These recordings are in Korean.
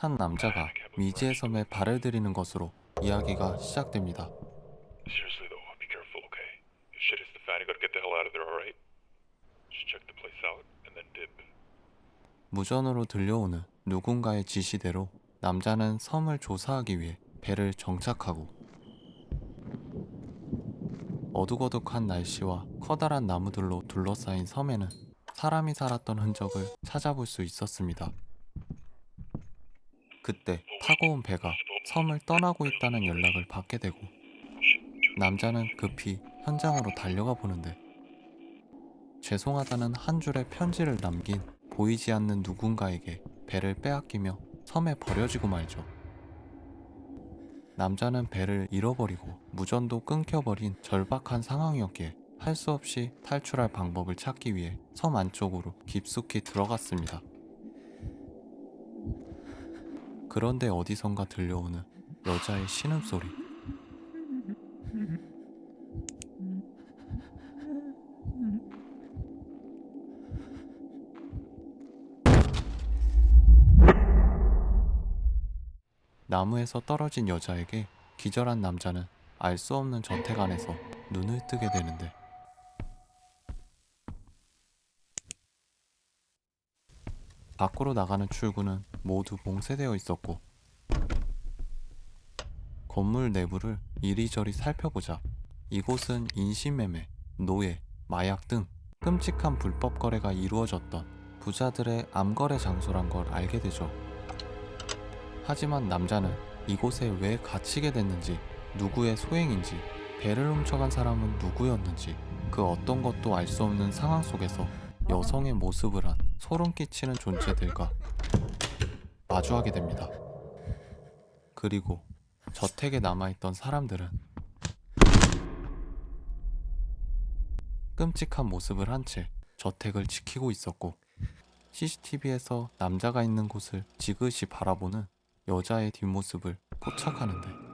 한 남자가 미지의 섬에 발을 들이는 것으로 이야기가 시작됩니다. 무전으로 들려오는 누군가의 지시대로 남자는 섬을 조사하기 위해 배를 정착하고 어둑어둑한 날씨와 커다란 나무들로 둘러싸인 섬에는 사람이 살았던 흔적을 찾아볼 수 있었습니다. 그때 타고 온 배가 섬을 떠나고 있다는 연락을 받게 되고 남자는 급히 현장으로 달려가 보는데 죄송하다는 한 줄의 편지를 남긴 보이지 않는 누군가에게 배를 빼앗기며 섬에 버려지고 말죠. 남자는 배를 잃어버리고 무전도 끊겨버린 절박한 상황이었기에 할 수 없이 탈출할 방법을 찾기 위해 섬 안쪽으로 깊숙이 들어갔습니다. 그런데 어디선가 들려오는 여자의 신음소리. 나무에서 떨어진 여자에게 기절한 남자는 알 수 없는 전택 안에서 눈을 뜨게 되는데 밖으로 나가는 출구는 모두 봉쇄되어 있었고 건물 내부를 이리저리 살펴보자 이곳은 인신매매, 노예, 마약 등 끔찍한 불법 거래가 이루어졌던 부자들의 암거래 장소란 걸 알게 되죠. 하지만 남자는 이곳에 왜 갇히게 됐는지, 누구의 소행인지, 배를 훔쳐간 사람은 누구였는지, 그 어떤 것도 알 수 없는 상황 속에서 여성의 모습을 한 소름 끼치는 존재들과 마주하게 됩니다. 그리고 저택에 남아있던 사람들은 끔찍한 모습을 한 채 저택을 지키고 있었고 CCTV에서 남자가 있는 곳을 지그시 바라보는 여자의 뒷모습을 포착하는데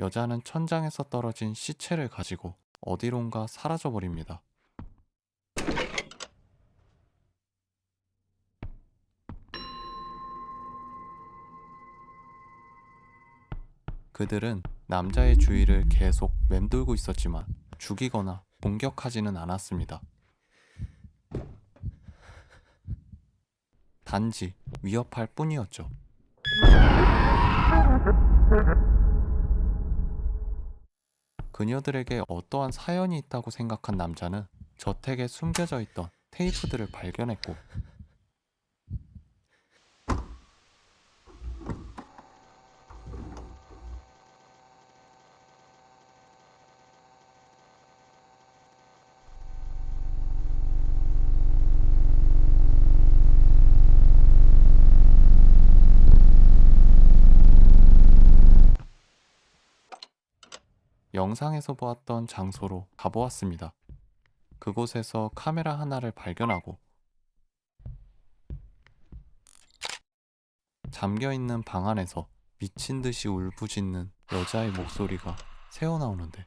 여자는 천장에서 떨어진 시체를 가지고 어디론가 사라져 버립니다. 그들은 남자의 주위를 계속 맴돌고 있었지만 죽이거나 공격하지는 않았습니다. 단지 위협할 뿐이었죠. 그녀들에게 어떠한 사연이 있다고 생각한 남자는 저택에 숨겨져 있던 테이프들을 발견했고 영상에서 보았던 장소로 가보았습니다. 그곳에서 카메라 하나를 발견하고 잠겨 있는 방 안에서 미친 듯이 울부짖는 여자의 목소리가 새어 나오는데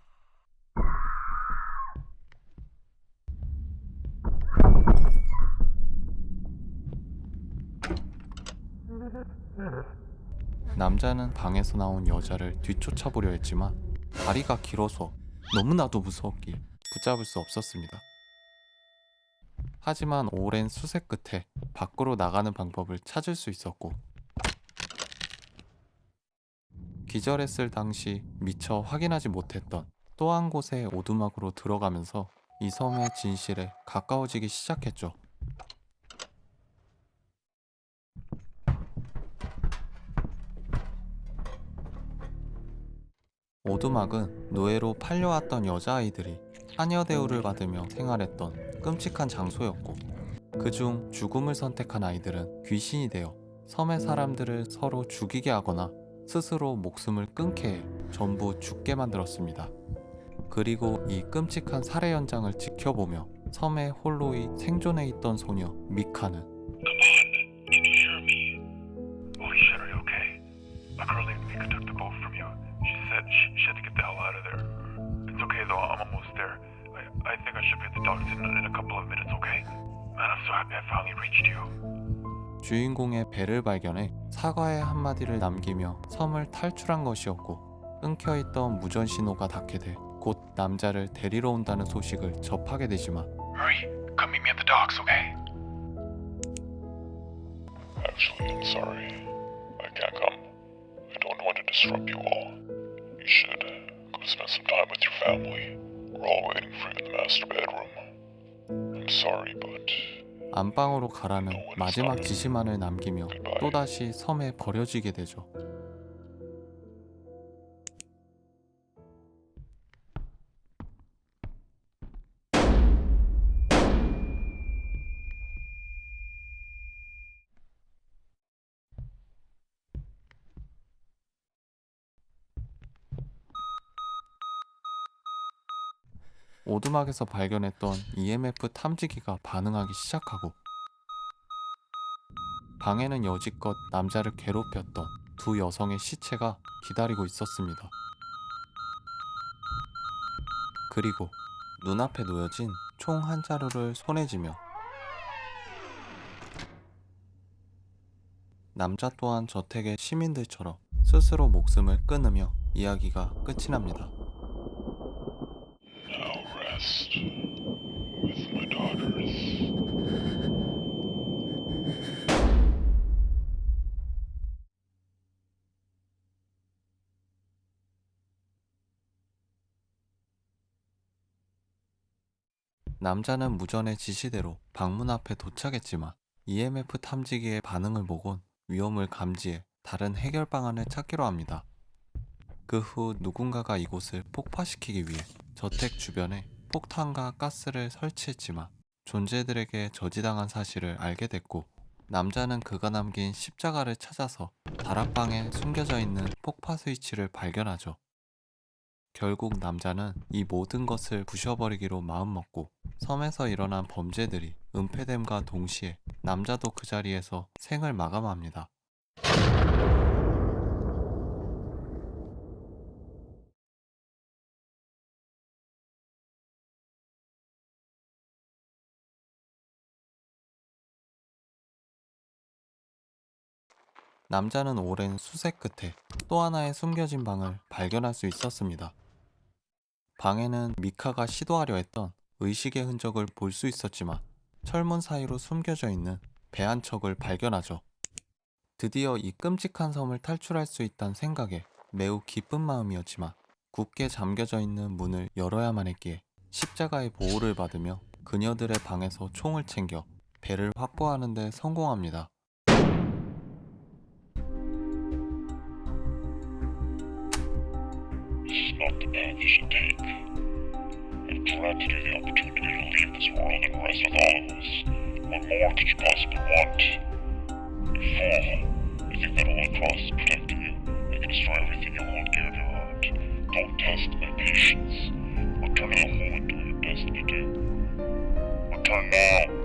남자는 방에서 나온 여자를 뒤쫓아 보려 했지만 다리가 길어서 너무나도 무서웠기에 붙잡을 수 없었습니다. 하지만 오랜 수색 끝에 밖으로 나가는 방법을 찾을 수 있었고 기절했을 당시 미처 확인하지 못했던 또 한 곳의 오두막으로 들어가면서 이 섬의 진실에 가까워지기 시작했죠. 오두막은 노예로 팔려왔던 여자아이들이 하녀 대우를 받으며 생활했던 끔찍한 장소였고 그중 죽음을 선택한 아이들은 귀신이 되어 섬의 사람들을 서로 죽이게 하거나 스스로 목숨을 끊게 해 전부 죽게 만들었습니다. 그리고 이 끔찍한 살해 현장을 지켜보며 섬에 홀로 이 생존해 있던 소녀 미카는 주인공의 배를 발견해 사과의 한마디를 남기며 섬을 탈출한 것이었고 끊겨있던 무전 신호가 닿게 돼 곧 남자를 데리러 온다는 소식을 접하게 되지만 Hurry, come meet me at the docks, okay? Actually, I'm sorry. I can't come. I don't want to disrupt you all. You should go spend some time with your family. We're all waiting for you in the master bedroom. I'm sorry, but 안방으로 가라는 마지막 지시만을 남기며 또다시 섬에 버려지게 되죠. 오두막에서 발견했던 EMF 탐지기가 반응하기 시작하고 방에는 여지껏 남자를 괴롭혔던 두 여성의 시체가 기다리고 있었습니다. 그리고 눈앞에 놓여진 총 한 자루를 손에 쥐며 남자 또한 저택의 시민들처럼 스스로 목숨을 끊으며 이야기가 끝이 납니다. Rest with my daughters. 남자는 무전의 지시대로 방문 앞에 도착했지만 EMF 탐지기의 반응을 보곤 위험을 감지해 다른 해결 방안을 찾기로 합니다. 그 후 누군가가 이곳을 폭파시키기 위해 저택 주변에 폭탄과 가스를 설치했지만 존재들에게 저지당한 사실을 알게 됐고 남자는 그가 남긴 십자가를 찾아서 다락방에 숨겨져 있는 폭파 스위치를 발견하죠. 결국 남자는 이 모든 것을 부셔버리기로 마음먹고 섬에서 일어난 범죄들이 은폐됨과 동시에 남자도 그 자리에서 생을 마감합니다. 남자는 오랜 수색 끝에 또 하나의 숨겨진 방을 발견할 수 있었습니다. 방에는 미카가 시도하려 했던 의식의 흔적을 볼 수 있었지만 철문 사이로 숨겨져 있는 배 한 척을 발견하죠. 드디어 이 끔찍한 섬을 탈출할 수 있다는 생각에 매우 기쁜 마음이었지만 굳게 잠겨져 있는 문을 열어야만 했기에 십자가의 보호를 받으며 그녀들의 방에서 총을 챙겨 배를 확보하는 데 성공합니다. Not the path you should take. I've granted you the opportunity to leave this world and rest with all of us. What more could you possibly want? Fool. You think that only cross is protecting you? I can destroy everything you hold dear to your heart. Don't test my patience. Return and what you're destined to do. Return now.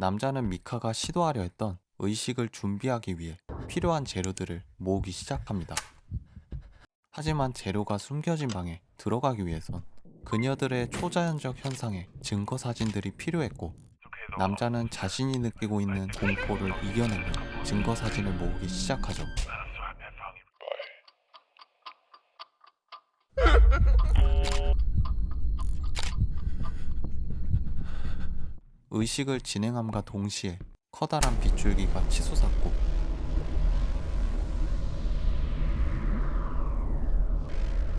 남자는 미카가 시도하려 했던 의식을 준비하기 위해 필요한 재료들을 모으기 시작합니다. 하지만 재료가 숨겨진 방에 들어가기 위해선 그녀들의 초자연적 현상의 증거 사진들이 필요했고 남자는 자신이 느끼고 있는 공포를 이겨내며 증거 사진을 모으기 시작하죠. 의식을 진행함과 동시에 커다란 빗줄기가 치솟았고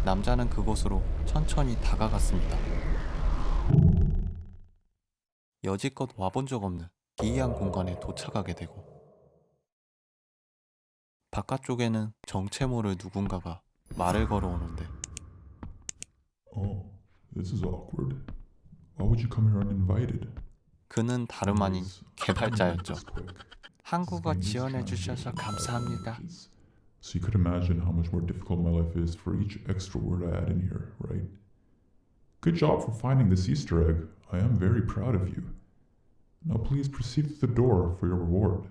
남자는 그곳으로 천천히 다가갔습니다. 여지껏 와본 적 없는 기이한 공간에 도착하게 되고 바깥쪽에는 정체 모를 누군가가 말을 걸어오는데 Oh, this is awkward. Why would you come here uninvited? 그는 다름 아닌 개발자였죠. 한국어 지원해 주셔서 감사합니다. So you could imagine how much more difficult my life is for each extra word I add in here, right? Good job for finding this Easter egg. I am very proud of you. Now please proceed to the door for your reward.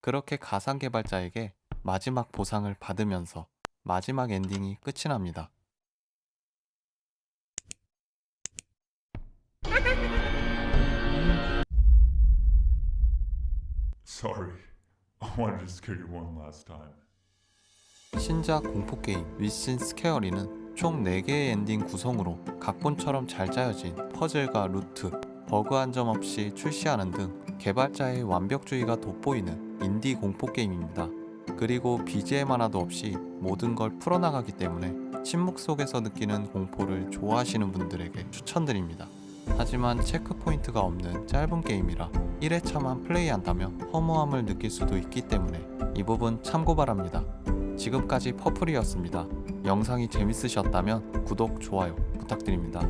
그렇게 가상 개발자에게 마지막 보상을 받으면서 마지막 엔딩이 끝이 납니다. Sorry. I wanted to scare you one last time. 신작 공포 게임 위신 스퀘어리는 총 4개의 엔딩 구성으로 각본처럼 잘 짜여진 퍼즐과 루트, 버그 한 점 없이 출시하는 등 개발자의 완벽주의가 돋보이는 인디 공포 게임입니다. 그리고 BGM 하나도 없이 모든 걸 풀어나가기 때문에 침묵 속에서 느끼는 공포를 좋아하시는 분들에게 추천드립니다. 하지만 체크 포인트가 없는 짧은 게임이라 1회차만 플레이한다면 허무함을 느낄 수도 있기 때문에 이 부분 참고 바랍니다. 지금까지 퍼플이었습니다. 영상이 재밌으셨다면 구독, 좋아요 부탁드립니다.